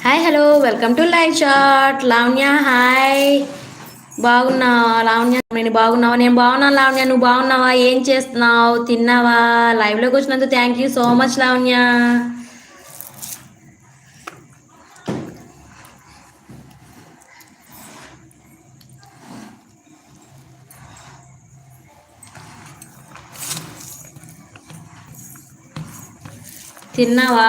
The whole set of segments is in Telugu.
Hi hello welcome to live chat Lavanya hi బాగున్నావా లావణ్య నేను బాగున్నావా? నేను బాగున్నాను లావణ్య నువ్వు బాగున్నావా? ఏం చేస్తున్నావు? తిన్నావా? లైవ్లోకి వచ్చినందుకు thank you so much Lavanya. తిన్నావా?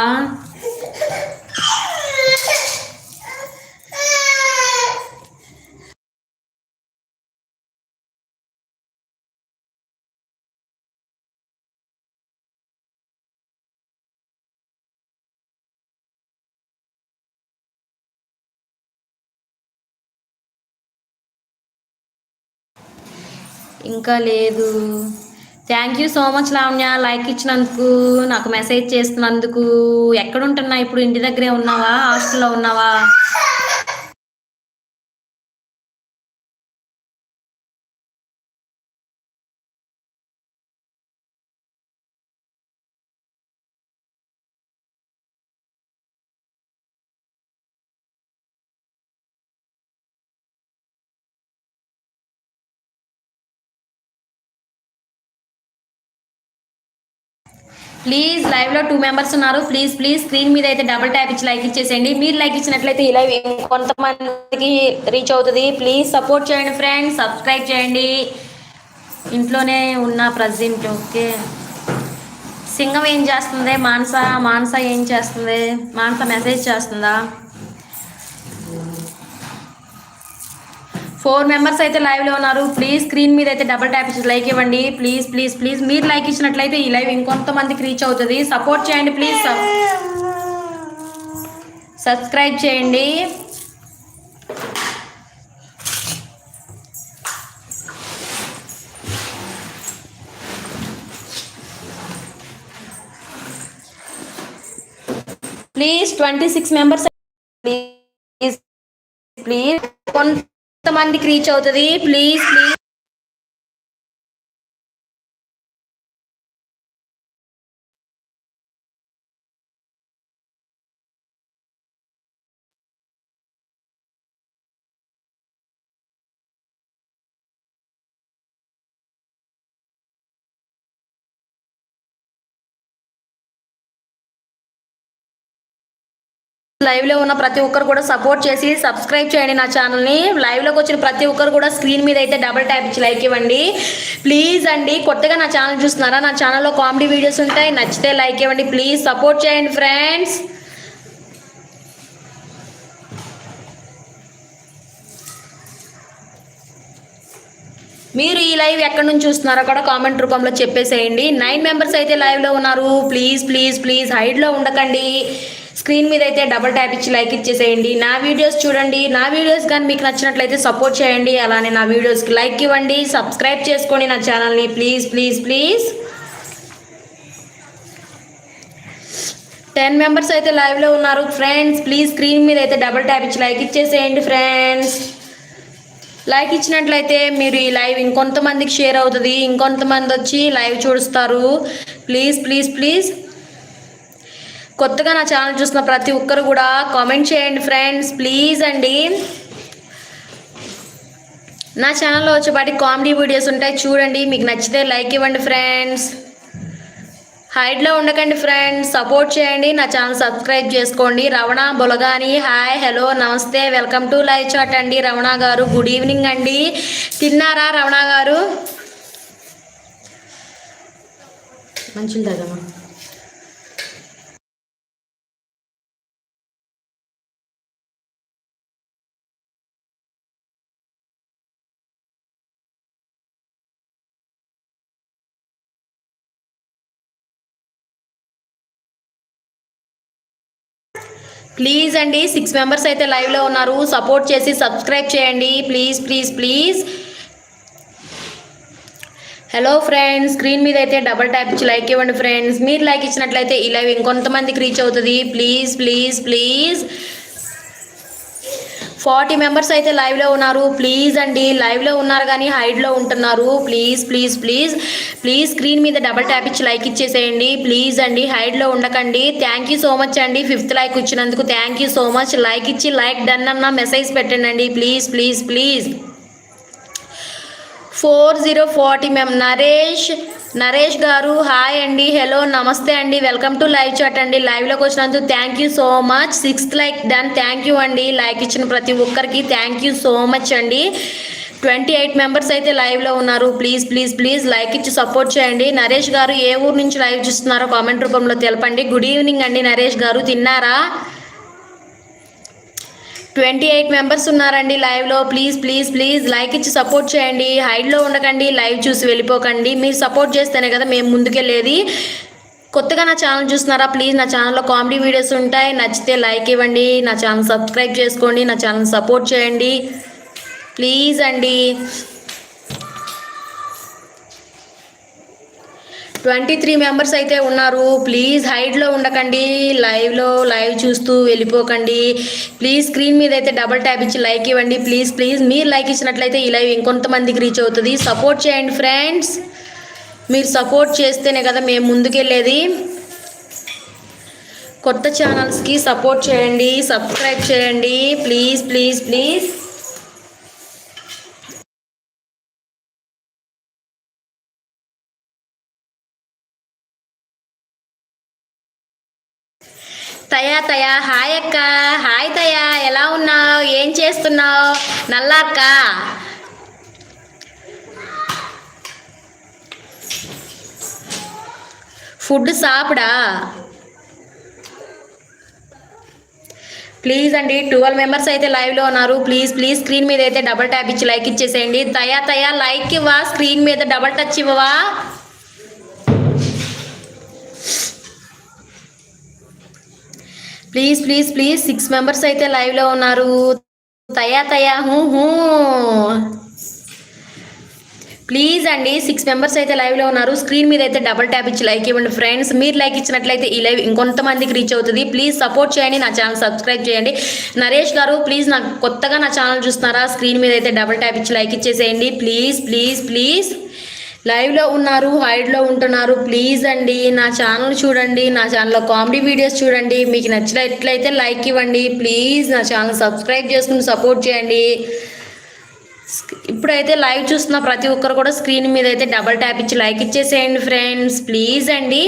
ఇంకా లేదు. Thank you so much Lavanya like ఇచ్చినందుకు నాకు మెసేజ్ చేస్తున్నందుకు. ఎక్కడుంటున్నా ఇప్పుడు? ఇంటి దగ్గరే ఉన్నావా? హాస్టల్లో ఉన్నావా? ప్లీజ్ లైవ్లో టూ మెంబర్స్ ఉన్నారు. ప్లీజ్ ప్లీజ్ స్క్రీన్ మీద అయితే డబుల్ ట్యాప్ ఇచ్చి లైక్ ఇచ్చేసేయండి. మీరు లైక్ ఇచ్చినట్లయితే ఈ లైవ్ కొంతమందికి రీచ్ అవుతుంది. ప్లీజ్ సపోర్ట్ చేయండి ఫ్రెండ్స్ సబ్స్క్రైబ్ చేయండి. ఇంట్లోనే ఉన్న ప్రజెంట్ ఓకే. సింగం ఏం చేస్తుంది? మానస మానస ఏం చేస్తుంది? మానస మెసేజ్ చేస్తుందా? ఫోర్ మెంబర్స్ అయితే లైవ్లో ఉన్నారు. ప్లీజ్ స్క్రీన్ మీద అయితే డబల్ ట్యాప్ ఇచ్చి లైక్ ఇవ్వండి. ప్లీజ్ ప్లీజ్ ప్లీజ్ మీరు లైక్ ఇచ్చినట్లయితే ఈ లైవ్ ఇంకొంతమందికి రీచ్ అవుతుంది. సపోర్ట్ చేయండి ప్లీజ్ సబ్స్క్రైబ్ చేయండి. Please twenty six members please please కొంతమందికి రీచ్ అవుతుంది ప్లీజ్ ప్లీజ్ లైవ్లో ఉన్న ప్రతి ఒక్కరు కూడా సపోర్ట్ చేసి సబ్స్క్రైబ్ చేయండి నా ఛానల్ని. లైవ్లోకి వచ్చిన ప్రతి ఒక్కరు కూడా స్క్రీన్ మీద అయితే డబుల్ ట్యాప్ ఇచ్చి లైక్ ఇవ్వండి. ప్లీజ్ అండి కొత్తగా నా ఛానల్ చూస్తున్నారా? నా ఛానల్లో కామెడీ వీడియోస్ ఉంటాయి నచ్చితే లైక్ ఇవ్వండి. ప్లీజ్ సపోర్ట్ చేయండి ఫ్రెండ్స్ మీరు ఈ లైవ్ ఎక్కడి నుంచి చూస్తున్నారో కూడా కామెంట్ రూపంలో చెప్పేసేయండి. నైన్ మెంబర్స్ అయితే లైవ్లో ఉన్నారు. ప్లీజ్ ప్లీజ్ ప్లీజ్ హైడ్లో ఉండకండి. స్క్రీన్ మీద అయితే డబల్ ట్యాప్ ఇచ్చి లైక్ ఇచ్చేసేయండి. నా వీడియోస్ చూడండి. నా వీడియోస్ కానీ మీకు నచ్చినట్లయితే సపోర్ట్ చేయండి. అలానే నా వీడియోస్కి లైక్ ఇవ్వండి. సబ్స్క్రైబ్ చేసుకోండి నా ఛానల్ని please please please. Ten members అయితే లైవ్లో ఉన్నారు. ఫ్రెండ్స్ ప్లీజ్ స్క్రీన్ మీద అయితే డబల్ ట్యాప్ ఇచ్చి లైక్ ఇచ్చేసేయండి ఫ్రెండ్స్. లైక్ ఇచ్చినట్లయితే మీరు ఈ లైవ్ ఇంకొంతమందికి షేర్ అవుతుంది. ఇంకొంతమంది వచ్చి లైవ్ చూస్తారు. Please please please. కొత్తగా నా ఛానల్ చూసిన ప్రతి ఒక్కరు కూడా కామెంట్ చేయండి ఫ్రెండ్స్ ప్లీజ్ అండి. నా ఛానల్లో వచ్చేపాటి కామెడీ వీడియోస్ ఉంటాయి. చూడండి. మీకు నచ్చితే లైక్ ఇవ్వండి ఫ్రెండ్స్ హైడ్లో ఉండకండి ఫ్రెండ్స్ సపోర్ట్ చేయండి. నా ఛానల్ సబ్స్క్రైబ్ చేసుకోండి. రవణ బొలగాని హాయ్ హలో నమస్తే. వెల్కమ్ టు లైవ్ చాట్ అండి. రవణ గారు గుడ్ ఈవినింగ్ అండి. తిన్నారా రవణ గారు? మంచిది ప్లీజ్ అండి సిక్స్ మెంబర్స్ అయితే లైవ్లో ఉన్నారు. సపోర్ట్ చేసి సబ్స్క్రైబ్ చేయండి. Please please please hello friends screen మీద అయితే డబల్ ట్యాప్ ఇచ్చి లైక్ ఇవ్వండి ఫ్రెండ్స్ మీరు లైక్ ఇచ్చినట్లయితే ఈ లైవ్ ఇంకొంతమందికి రీచ్ అవుతుంది. Please please please forty members అయితే లైవ్లో ఉన్నారు. ప్లీజ్ అండి లైవ్లో ఉన్నారు కానీ హైడ్లో ఉంటున్నారు. Please please please. Please screen మీద డబల్ ట్యాప్ ఇచ్చి లైక్ ఇచ్చేసేయండి. ప్లీజ్ అండి హైడ్లో ఉండకండి. థ్యాంక్ యూ సో మచ్ అండి ఫిఫ్త్ లైక్ వచ్చినందుకు thank you so much. Like ఇచ్చి లైక్ డన్ అన్న మెసేజ్ పెట్టండి please please please. Four zero forty ma'am Naresh Naresh గారు హాయ్ అండి హలో నమస్తే అండి. వెల్కమ్ టు లైవ్ చాట్ అండి. లైవ్లోకి వచ్చినందుకు thank you so much sixth like done thank you అండి. లైక్ ఇచ్చిన ప్రతి ఒక్కరికి థ్యాంక్ యూ సో మచ్ అండి. ట్వంటీ ఎయిట్ మెంబర్స్ అయితే లైవ్లో ఉన్నారు. ప్లీజ్ ప్లీజ్ ప్లీజ్ లైక్ ఇచ్చి సపోర్ట్ చేయండి. నరేష్ గారు ఏ ఊరు నుంచి లైవ్ చూస్తున్నారో కామెంట్ రూపంలో తెలపండి. గుడ్ ఈవినింగ్ అండి నరేష్ గారు. తిన్నారా? ట్వంటీ ఎయిట్ మెంబర్స్ ఉన్నారండి లైవ్లో. ప్లీజ్ ప్లీజ్ ప్లీజ్ లైక్ ఇచ్చి సపోర్ట్ చేయండి. హైడ్లో ఉండకండి లైవ్ చూసి వెళ్ళిపోకండి. మీరు సపోర్ట్ చేస్తేనే కదా మేము ముందుకెళ్ళేది. కొత్తగా నా ఛానల్ చూస్తున్నారా? ప్లీజ్ నా ఛానల్లో కామెడీ వీడియోస్ ఉంటాయి. నచ్చితే లైక్ ఇవ్వండి. నా ఛానల్ సబ్స్క్రైబ్ చేసుకోండి. నా ఛానల్ సపోర్ట్ చేయండి. ప్లీజ్ అండి. ట్వంటీ త్రీ మెంబర్స్ అయితే ఉన్నారు. ప్లీజ్ హైడ్లో ఉండకండి. లైవ్లో లైవ్ చూస్తూ వెళ్ళిపోకండి. ప్లీజ్ స్క్రీన్ మీద అయితే డబల్ ట్యాప్ ఇచ్చి లైక్ ఇవ్వండి. ప్లీజ్ ప్లీజ్ మీరు లైక్ ఇచ్చినట్లయితే ఈ లైవ్ ఇంకొంతమందికి రీచ్ అవుతుంది. సపోర్ట్ చేయండి ఫ్రెండ్స్. మీరు సపోర్ట్ చేస్తేనే కదా మేము ముందుకెళ్ళేది. కొత్త ఛానల్స్కి సపోర్ట్ చేయండి. సబ్స్క్రైబ్ చేయండి. Please please please. తయా తయా హాయ్ అక్క. హాయ్ తయా ఎలా ఉన్నావు? ఏం చేస్తున్నావు? నల్లా అక్క ఫుడ్ సాపుడా? ప్లీజ్ అండి ట్వెల్వ్ మెంబర్స్ అయితే లైవ్లో ఉన్నారు. ప్లీజ్ ప్లీజ్ స్క్రీన్ మీద అయితే డబల్ ట్యాప్ ఇచ్చి లైక్ ఇచ్చేసేయండి. తయా తయా లైక్ ఇవ్వా స్క్రీన్ మీద డబల్ టచ్ ఇవ్వవా? Please please please six members అయితే లైవ్లో ఉన్నారు. తయా తయా హూ హూ. ప్లీజ్ అండి సిక్స్ మెంబర్స్ అయితే లైవ్లో ఉన్నారు. స్క్రీన్ మీద అయితే డబల్ ట్యాప్ ఇచ్చి లైక్ ఇవ్వండి ఫ్రెండ్స్ మీరు లైక్ ఇచ్చినట్లయితే ఈ లైవ్ ఇంకొంతమందికి రీచ్ అవుతుంది. ప్లీజ్ సపోర్ట్ చేయండి నా ఛానల్ సబ్స్క్రైబ్ చేయండి. నరేష్ గారు ప్లీజ్ నాకు కొత్తగా నా ఛానల్ చూస్తున్నారా? స్క్రీన్ మీద అయితే డబల్ ట్యాప్ ఇచ్చి లైక్ ఇచ్చేసేయండి. ప్లీజ్ ప్లీజ్ ప్లీజ్ లైవ్లో ఉన్నారు హైడ్లో ఉంటున్నారు. ప్లీజ్ అండి నా ఛానల్ చూడండి నా ఛానల్లో కామెడీ వీడియోస్ చూడండి. మీకు నచ్చినట్లయితే లైక్ ఇవ్వండి. ప్లీజ్ నా ఛానల్ సబ్స్క్రైబ్ చేసుకుని సపోర్ట్ చేయండి. ఇప్పుడైతే లైవ్ చూస్తున్న ప్రతి ఒక్కరు కూడా స్క్రీన్ మీద అయితే డబల్ ట్యాప్ ఇచ్చి లైక్ ఇచ్చేసేయండి ఫ్రెండ్స్ ప్లీజ్ అండి.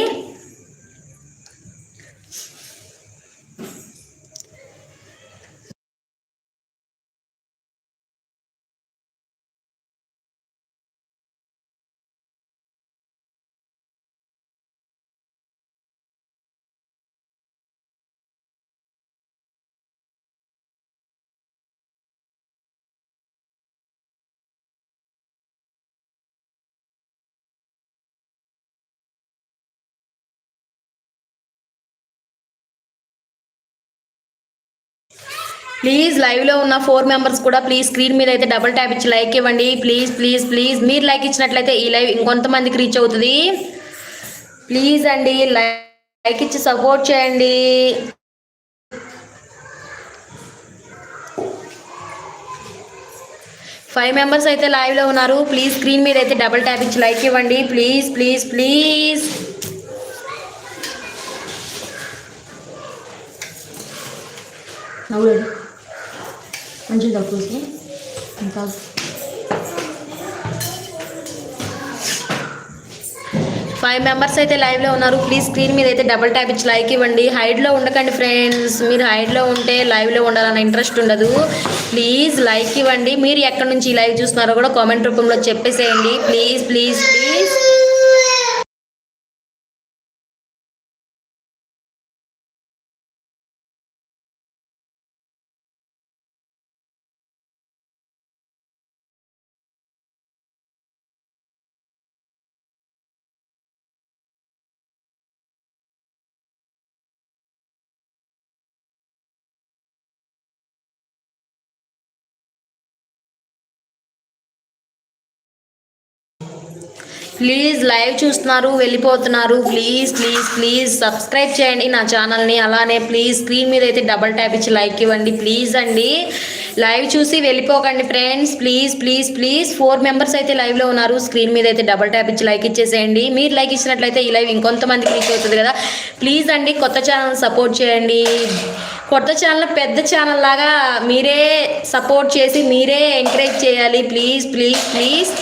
ప్లీజ్ లైవ్లో ఉన్న ఫోర్ మెంబర్స్ కూడా ప్లీజ్ స్క్రీన్ మీద అయితే డబుల్ ట్యాప్ ఇచ్చి లైక్ ఇవ్వండి. Please please please. మీరు లైక్ ఇచ్చినట్లయితే ఈ లైవ్ ఇంకొంతమందికి రీచ్ అవుతుంది. ప్లీజ్ అండి లైక్ ఇచ్చి సపోర్ట్ చేయండి. ఫైవ్ మెంబర్స్ అయితే లైవ్లో ఉన్నారు. ప్లీజ్ స్క్రీన్ మీద అయితే డబుల్ ట్యాప్ ఇచ్చి లైక్ ఇవ్వండి. Please please please. అవునండి మంచిగా తక్కువ ఇంకా ఫైవ్ మెంబర్స్ అయితే లైవ్లో ఉన్నారు. ప్లీజ్ స్క్రీన్ మీద అయితే డబుల్ ట్యాప్ ఇచ్చి లైక్ ఇవ్వండి. హైడ్లో ఉండకండి ఫ్రెండ్స్ మీరు హైడ్లో ఉంటే లైవ్లో ఉండాలన్న ఇంట్రెస్ట్ ఉండదు. ప్లీజ్ లైక్ ఇవ్వండి. మీరు ఎక్కడి నుంచి లైవ్ చూస్తున్నారో కూడా కామెంట్ రూపంలో చెప్పేసేయండి. Please please please please live చూస్తున్నారు వెళ్ళిపోతున్నారు. ప్లీజ్ ప్లీజ్ ప్లీజ్ సబ్స్క్రైబ్ చేయండి నా ఛానల్ని. అలానే ప్లీజ్ స్క్రీన్ మీద అయితే డబల్ ట్యాప్ ఇచ్చి లైక్ ఇవ్వండి. ప్లీజ్ అండి. లైవ్ చూసి వెళ్ళిపోకండి friends. Please please please. Four members అయితే లైవ్లో ఉన్నారు. స్క్రీన్ మీద అయితే డబల్ ట్యాప్ ఇచ్చి లైక్ ఇచ్చేసేయండి. మీరు లైక్ ఇచ్చినట్లయితే ఈ లైవ్ ఇంకొంతమందికి రీచ్ అవుతుంది కదా. ప్లీజ్ అండి కొత్త ఛానల్ సపోర్ట్ చేయండి. కొత్త ఛానల్ పెద్ద ఛానల్ లాగా మీరే సపోర్ట్ చేసి మీరే ఎంకరేజ్ చేయాలి. Please please please.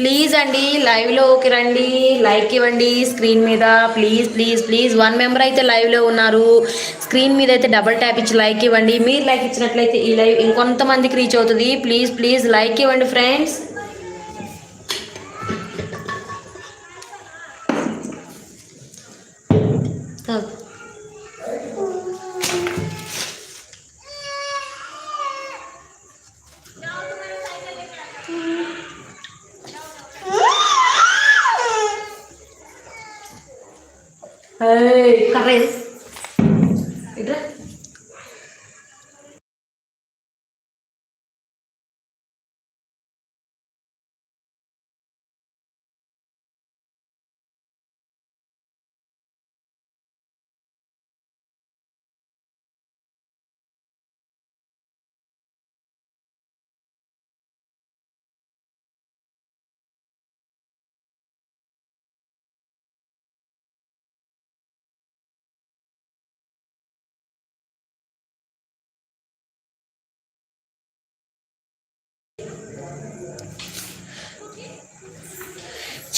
ప్లీజ్ అండి లైవ్లోకి రండి లైక్ ఇవ్వండి స్క్రీన్ మీద. Please please please. One member అయితే లైవ్లో ఉన్నారు. స్క్రీన్ మీద అయితే డబల్ ట్యాప్ ఇచ్చి లైక్ ఇవ్వండి. మీరు లైక్ ఇచ్చినట్లయితే ఈ లైవ్ ఇంకొంతమందికి రీచ్ అవుతుంది. ప్లీజ్ ప్లీజ్ లైక్ ఇవ్వండి friends las redes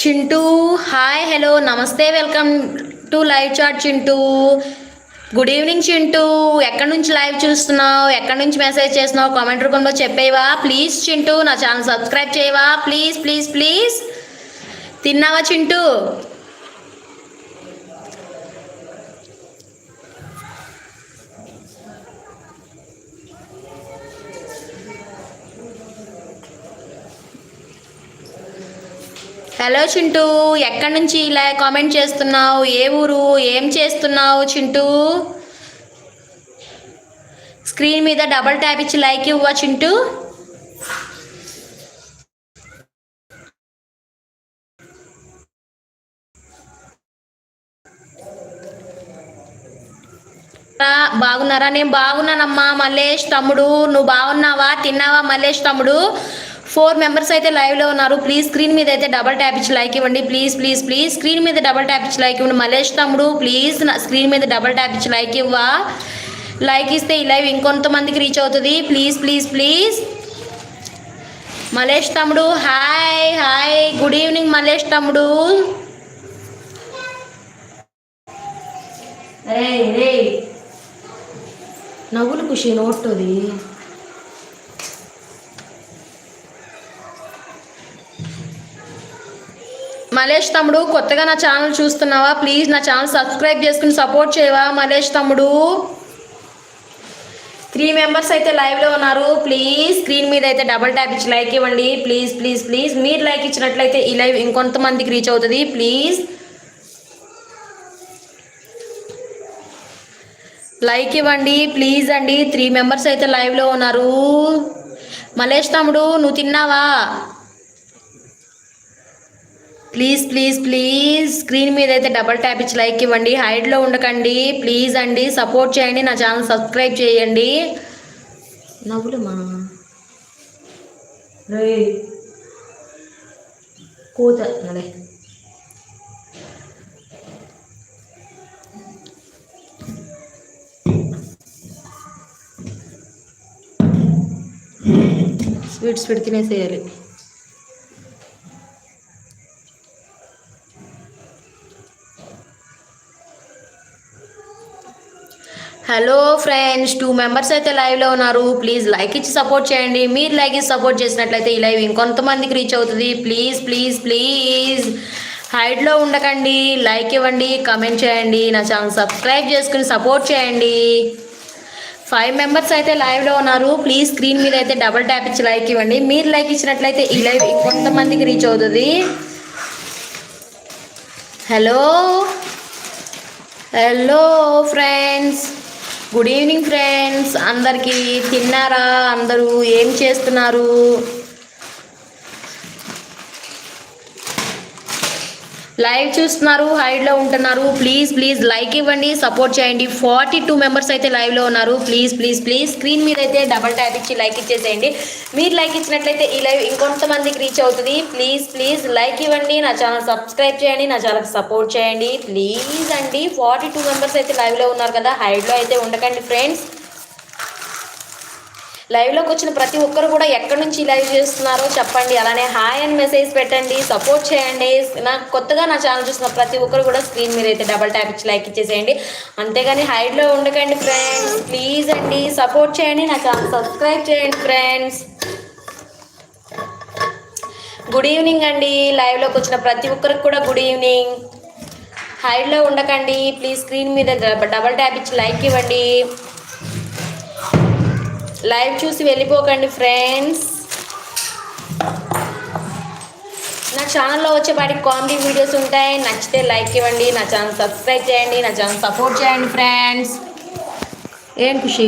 Chintu. Hi hello నమస్తే welcome to live chat Chintu. Good evening Chintu. ఎక్కడి నుంచి లైవ్ చూస్తున్నావు? ఎక్కడి నుంచి మెసేజ్ చేస్తున్నావు? కామెంట్ రూపంలో చెప్పేవా? ప్లీజ్ చింటూ నా ఛానల్ సబ్స్క్రైబ్ చేయవా? ప్లీజ్ ప్లీజ్ ప్లీజ్ తిన్నావా చింటూ? హలో చింటూ ఎక్కడి నుంచి ఇలా కామెంట్ చేస్తున్నావు? ఏ ఊరు? ఏం చేస్తున్నావు చింటూ? స్క్రీన్ మీద డబల్ ట్యాప్ ఇచ్చి లైక్ ఇవ్వ చింటూ. బాగున్నారా? నేను బాగున్నానమ్మా మల్లేష్ తమ్ముడు. నువ్వు బాగున్నావా? తిన్నావా మల్లేష్ తమ్ముడు? ఫోర్ మెంబర్స్ అయితే లైవ్లో ఉన్నారు. ప్లీజ్ స్క్రీన్ మీద అయితే డబల్ ట్యాప్ ఇచ్చి లైక్ ఇవ్వండి. ప్లీజ్ ప్లీజ్ ప్లీజ్ స్క్రీన్ మీద డబల్ ట్యాప్ ఇచ్చి లైక్ ఇవ్వండి. మల్లేష్ తమ్ముడు ప్లీజ్ స్క్రీన్ మీద డబల్ ట్యాప్ ఇచ్చి లైక్ ఇవ్వా. లైక్ ఇస్తే ఈ లైవ్ ఇంకొంతమందికి రీచ్ అవుతుంది. ప్లీజ్ ప్లీజ్ ప్లీజ్ మలేష్ తమ్ముడు hi hi good evening Malesh తమ్ముడు. రే రే నవ్వులు ఖుషి నోట్టది మలేష్ తమ్ముడు కొత్తగా నా ఛానల్ చూస్తున్నావా? ప్లీజ్ నా ఛానల్ సబ్స్క్రైబ్ చేసుకుని సపోర్ట్ చేయవా? మలేష్ తమ్ముడు? త్రీ మెంబర్స్ అయితే లైవ్లో ఉన్నారు. ప్లీజ్ స్క్రీన్ మీద అయితే డబల్ ట్యాప్ ఇచ్చి లైక్ ఇవ్వండి. ప్లీజ్ ప్లీజ్ ప్లీజ్ మీరు లైక్ ఇచ్చినట్లయితే ఈ లైవ్ ఇంకొంతమందికి రీచ్ అవుతుంది. ప్లీజ్ లైక్ ఇవ్వండి. ప్లీజ్ అండి. త్రీ మెంబర్స్ అయితే లైవ్లో ఉన్నారు. మలేష్ తమ్ముడు నువ్వు తిన్నావా? ప్లీజ్ ప్లీజ్ ప్లీజ్ స్క్రీన్ మీద అయితే డబల్ ట్యాప్ ఇచ్చి లైక్ ఇవ్వండి. హైడ్లో ఉండకండి. ప్లీజ్ అండి సపోర్ట్ చేయండి. నా ఛానల్ సబ్స్క్రైబ్ చేయండి. నవ్వులు మా కూత నడే స్వీట్ స్వీట్ తినేసేయాలి. హలో ఫ్రెండ్స్ టూ మెంబర్స్ అయితే లైవ్లో ఉన్నారు. ప్లీజ్ లైక్ ఇచ్చి సపోర్ట్ చేయండి. మీరు లైక్ ఇచ్చి సపోర్ట్ చేసినట్లయితే ఈ లైవ్ ఇంకొంతమందికి రీచ్ అవుతుంది. ప్లీజ్ ప్లీజ్ ప్లీజ్ హైడ్లో ఉండకండి. లైక్ ఇవ్వండి. కమెంట్ చేయండి. నా ఛానల్ సబ్స్క్రైబ్ చేసుకుని సపోర్ట్ చేయండి. ఫైవ్ మెంబర్స్ అయితే లైవ్లో ఉన్నారు. ప్లీజ్ స్క్రీన్ మీద అయితే డబల్ ట్యాప్ ఇచ్చి లైక్ ఇవ్వండి. మీరు లైక్ ఇచ్చినట్లయితే ఈ లైవ్ ఇంకొంతమందికి రీచ్ అవుతుంది. Hello hello friends good evening friends అందరికీ తిన్నారా? అందరూ ఏం చేస్తున్నారు? లైవ్ చూస్తున్నారు హైడ్లో ఉంటున్నారు. ప్లీజ్ ప్లీజ్ లైక్ ఇవ్వండి సపోర్ట్ చేయండి. ఫార్టీ టూ మెంబర్స్ అయితే లైవ్లో ఉన్నారు. ప్లీజ్ ప్లీజ్ ప్లీజ్ స్క్రీన్ మీద అయితే డబల్ ట్యాప్ ఇచ్చి లైక్ ఇచ్చేసేయండి. మీరు లైక్ ఇచ్చినట్లయితే ఈ లైవ్ ఇంకొంతమందికి రీచ్ అవుతుంది. ప్లీజ్ ప్లీజ్ లైక్ ఇవ్వండి. నా ఛానల్ సబ్స్క్రైబ్ చేయండి. నా ఛానల్ సపోర్ట్ చేయండి. ప్లీజ్ అండి. ఫార్టీ టూ మెంబర్స్ అయితే లైవ్లో ఉన్నారు కదా హైడ్లో అయితే ఉండకండి ఫ్రెండ్స్. లైవ్లోకి వచ్చిన ప్రతి ఒక్కరు కూడా ఎక్కడి నుంచి లైవ్ చేస్తున్నారో చెప్పండి. అలానే హాయ్ అని మెసేజ్ పెట్టండి. సపోర్ట్ చేయండి. నాకు కొత్తగా నా ఛానల్ చూసిన ప్రతి ఒక్కరు కూడా స్క్రీన్ మీద అయితే డబల్ ట్యాప్ ఇచ్చి లైక్ ఇచ్చేసేయండి. అంతేగాని హైడ్లో ఉండకండి ఫ్రెండ్స్ ప్లీజ్ అండి సపోర్ట్ చేయండి. నా ఛానల్ సబ్స్క్రైబ్ చేయండి ఫ్రెండ్స్ గుడ్ ఈవినింగ్ అండి. లైవ్లోకి వచ్చిన ప్రతి ఒక్కరికి కూడా గుడ్ ఈవినింగ్ హైడ్లో ఉండకండి. ప్లీజ్ స్క్రీన్ మీద డబల్ ట్యాప్ ఇచ్చి లైక్ ఇవ్వండి. లైవ్ చూసి వెళ్ళిపోకండి ఫ్రెండ్స్. నా ఛానల్లో వచ్చేపాటికి కామెడీ వీడియోస్ ఉంటాయి. నచ్చితే లైక్ ఇవ్వండి. నా ఛానల్ సబ్స్క్రైబ్ చేయండి. నా ఛానల్ సపోర్ట్ చేయండి ఫ్రెండ్స్. ఏం ఖుషి?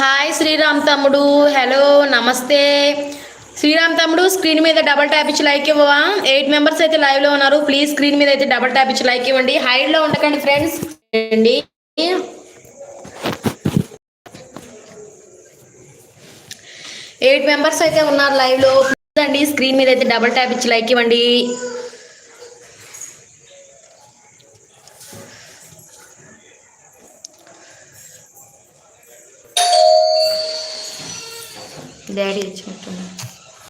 హాయ్ శ్రీరామ్ తమ్ముడు. హలో నమస్తే. శ్రీరామ్ తమ్ముడు స్క్రీన్ మీద డబల్ ట్యాప్ ఇచ్చి లైక్ ఇవ్వవా? ఎయిట్ మెంబర్స్ అయితే లైవ్లో ఉన్నారు. ప్లీజ్ స్క్రీన్ మీద అయితే డబల్ ట్యాప్ ఇచ్చి లైక్ ఇవ్వండి. హైడ్లో ఉండకండి ఫ్రెండ్స్ అండి ఎయిట్ మెంబర్స్ అయితే ఉన్నారు లైవ్లో ప్లీజ్ అండి స్క్రీన్ మీద అయితే డబల్ ట్యాప్ ఇచ్చి లైక్ ఇవ్వండి.